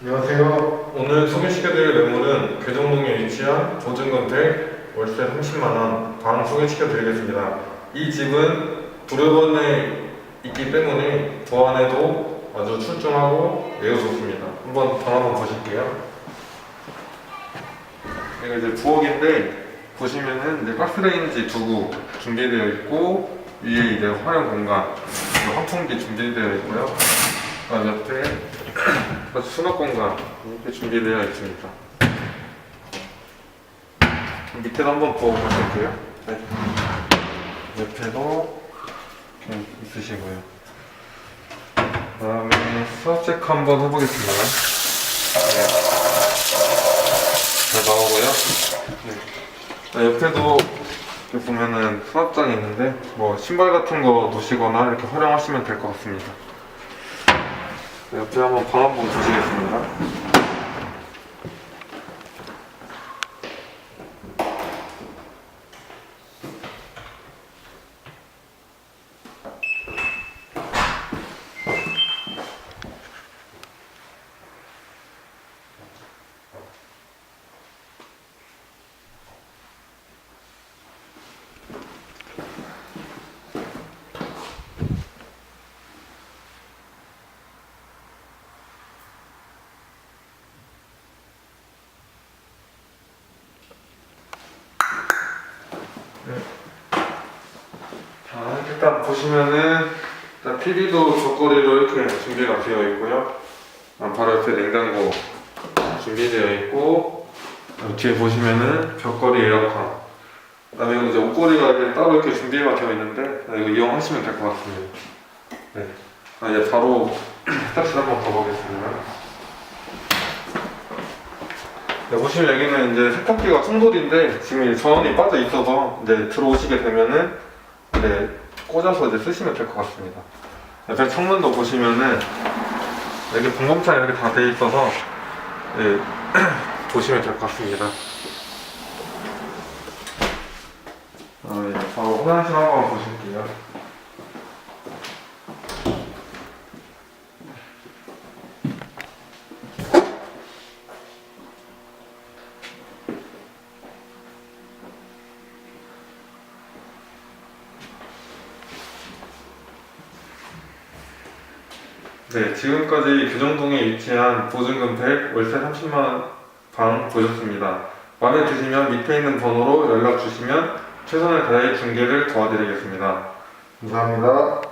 안녕하세요. 오늘 소개시켜드릴 매물은 괴정동에 위치한 보증금택 월세 30만원 방 소개시켜드리겠습니다. 이 집은 두려번에 있기 때문에 보안에도 아주 출중하고 매우 좋습니다. 한번 방 한번 보실게요. 이거 이제 부엌인데 보시면은 이제 가스레인지 두고 준비되어 있고 위에 이제 활용 공간, 환풍기 준비되어 있고요. 그 옆에 아주 수납 공간 이렇게 준비되어 있습니다. 밑에도 한번 보여보실게요. 네. 옆에도 있으시고요. 그다음에 수납 체크 한번 해보겠습니다. 네. 잘 나오고요. 네. 네, 옆에도 이렇게 보면은 수납장이 있는데 뭐 신발 같은 거 놓으시거나 이렇게 활용하시면 될 것 같습니다. 네, 옆에 한번 방 한번 보시겠습니다. 자, 일단 보시면은 일단 TV도 벽걸이로 이렇게 준비가 되어 있고요. 아, 바로 옆에 냉장고 준비되어 있고 어, 뒤에 보시면은 벽걸이 에어컨 그다음에 이제 옷걸이가 이렇게 따로 이렇게 준비가 되어 있는데 아, 이거 이용하시면 될 것 같습니다. 네. 아, 이제 바로 세탁실 한번 가보겠습니다. 네, 보시면 여기는 이제 세탁기가 충돌인데 지금 이 전원이 빠져 있어서 이제 들어오시게 되면은 네, 꽂아서 이제 쓰시면 될 것 같습니다. 옆에 창문도 보시면은 여기 방범차 이렇게 다 돼 있어서 네, 보시면 될 것 같습니다. 어, 예, 바로 화장실 한번 보실게요. 네, 지금까지 교정동에 위치한 보증금 100, 월세 30만원 방 보셨습니다. 마음에 드시면 밑에 있는 번호로 연락 주시면 최선을 다해 중개를 도와드리겠습니다. 감사합니다.